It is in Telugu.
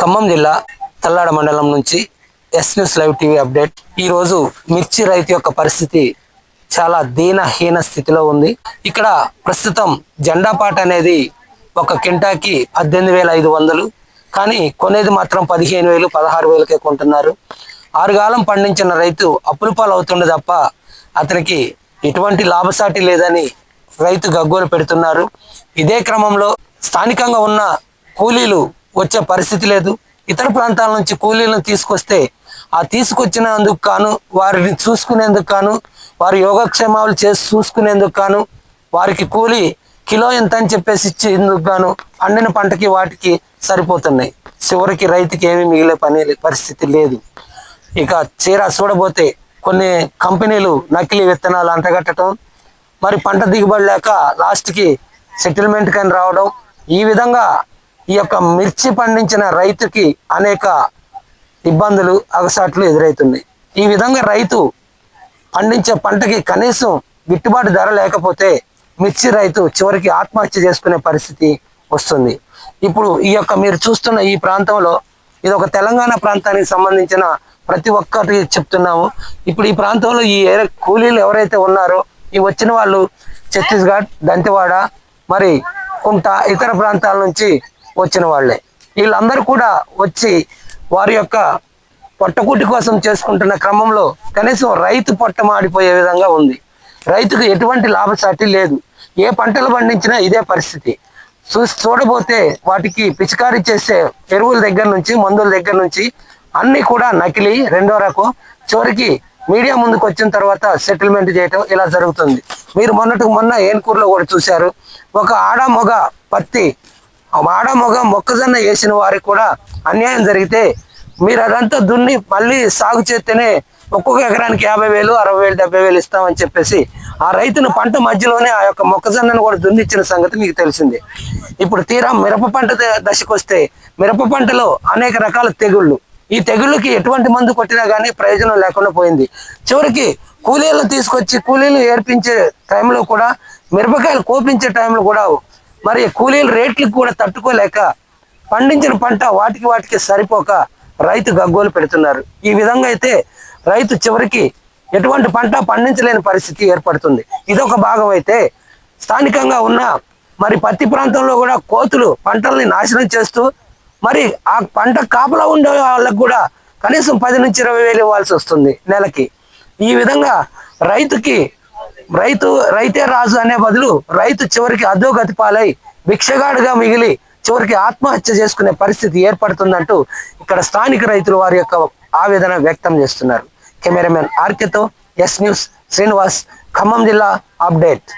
ఖమ్మం జిల్లా తల్లాడ మండలం నుంచి S news live TV update ఈరోజు మిర్చి రైతు యొక్క పరిస్థితి చాలా దీనహీన స్థితిలో ఉంది. ఇక్కడ ప్రస్తుతం జెండా పాట అనేది ఒక కింటాకి పద్దెనిమిది వేల ఐదు వందలు కానీ కొనేది మాత్రం పదిహేను వేలు పదహారు వేలకే కొంటున్నారు. ఆరుగాలం పండించిన రైతు అప్పుల పాలు అవుతుండే తప్ప అతనికి ఎటువంటి లాభసాటి లేదని రైతు గగ్గోలు పెడుతున్నారు. ఇదే క్రమంలో స్థానికంగా ఉన్న కూలీలు వచ్చే పరిస్థితి లేదు. ఇతర ప్రాంతాల నుంచి కూలీలను తీసుకొస్తే ఆ తీసుకొచ్చినందుకు కాను వారిని చూసుకునేందుకు కాను వారి యోగక్షేమాలు చేసి చూసుకునేందుకు కాను వారికి కూలి కిలో ఎంత అని చెప్పేసి ఇచ్చేందుకు గాను పండిన పంటకి వాటికి సరిపోతున్నాయి. చివరికి రైతుకి ఏమీ మిగిలే పని పరిస్థితి లేదు. ఇక చీర చూడబోతే కొన్ని కంపెనీలు నకిలీ విత్తనాలు అంటగట్టడం మరి పంట దిగుబడి లేక లాస్ట్కి సెటిల్మెంట్ కానీ రావడం ఈ విధంగా ఈ యొక్క మిర్చి పండించిన రైతుకి అనేక ఇబ్బందులు అగసాట్లు ఎదురవుతున్నాయి ఈ విధంగా రైతు పండించే పంటకి కనీసం గిట్టుబాటు ధర లేకపోతే మిర్చి రైతు చివరికి ఆత్మహత్య చేసుకునే పరిస్థితి వస్తుంది. ఇప్పుడు ఈ యొక్క మీరు చూస్తున్న ఈ ప్రాంతంలో ఇది ఒక తెలంగాణ ప్రాంతానికి సంబంధించిన ప్రతి ఒక్కటి చెప్తున్నాము. ఇప్పుడు ఈ ప్రాంతంలో ఈ కూలీలు ఎవరైతే ఉన్నారో ఈ వచ్చిన వాళ్ళు ఛత్తీస్గఢ్ దంతెవాడ మరి కుంట ఇతర ప్రాంతాల నుంచి వచ్చిన వాళ్ళే. వీళ్ళందరూ కూడా వచ్చి వారి యొక్క పొట్టకూటి కోసం చేసుకుంటున్న క్రమంలో కనీసం రైతు పొట్ట మాడిపోయే విధంగా ఉంది. రైతుకు ఎటువంటి లాభసాటి లేదు. ఏ పంటలు పండించినా ఇదే పరిస్థితి. చూసి చూడబోతే వాటికి పిచికారీ చేసే ఎరువుల దగ్గర నుంచి మందుల దగ్గర నుంచి అన్ని కూడా నకిలీ రెండో రకం. చివరికి మీడియా ముందుకు వచ్చిన తర్వాత సెటిల్మెంట్ చేయటం ఇలా జరుగుతుంది. మీరు మొన్నటికి మొన్న ఏన్కూరులో కూడా చూశారు. ఒక ఆడ మొగ పత్తి ఆడ మొగ మొక్కజొన్న వేసిన వారికి కూడా అన్యాయం జరిగితే మీరు అదంతా దున్ని మళ్ళీ సాగు చేస్తేనే ఒక్కొక్క ఎకరానికి యాభై వేలు అరవై వేలు డెబ్బై వేలు ఇస్తామని చెప్పేసి ఆ రైతును పంట మధ్యలోనే ఆ యొక్క మొక్కజొన్నను కూడా దున్నిచ్చిన సంగతి మీకు తెలిసింది. ఇప్పుడు తీరా మిరప పంట దశకొస్తే దశకు వస్తే మిరప పంటలో అనేక రకాల తెగుళ్ళు. ఈ తెగుళ్ళకి ఎటువంటి మందు కొట్టినా కానీ ప్రయోజనం లేకుండా పోయింది. చివరికి కూలీలను తీసుకొచ్చి కూలీలు ఏర్పించే టైంలో కూడా మిరపకాయలు కోపించే టైంలో కూడా మరి కూలీల రేట్లు కూడా తట్టుకోలేక పండించిన పంట వాటికి వాటికి సరిపోక రైతు గగ్గోలు పెడుతున్నారు. ఈ విధంగా అయితే రైతు చివరికి ఎటువంటి పంట పండించలేని పరిస్థితి ఏర్పడుతుంది. ఇదొక భాగం అయితే స్థానికంగా ఉన్న మరి పత్తి ప్రాంతంలో కూడా కోతులు పంటల్ని నాశనం చేస్తూ మరి ఆ పంట కాపలా ఉండే వాళ్ళకు కూడా కనీసం పది నుంచి ఇరవై వేలు ఇవ్వాల్సి వస్తుంది నెలకి. ఈ విధంగా రైతుకి రైతు రైతే రాజు అనే బదులు రైతు చివరికి అధోగతి పాలై భిక్షగాడుగా మిగిలి చివరికి ఆత్మహత్య చేసుకునే పరిస్థితి ఏర్పడుతుందంటూ ఇక్కడ స్థానిక రైతులు వారి యొక్క ఆవేదన వ్యక్తం చేస్తున్నారు. కెమెరామెన్ ఆర్కెతో ఎస్ న్యూస్ శ్రీనివాస్ ఖమ్మం జిల్లా అప్డేట్.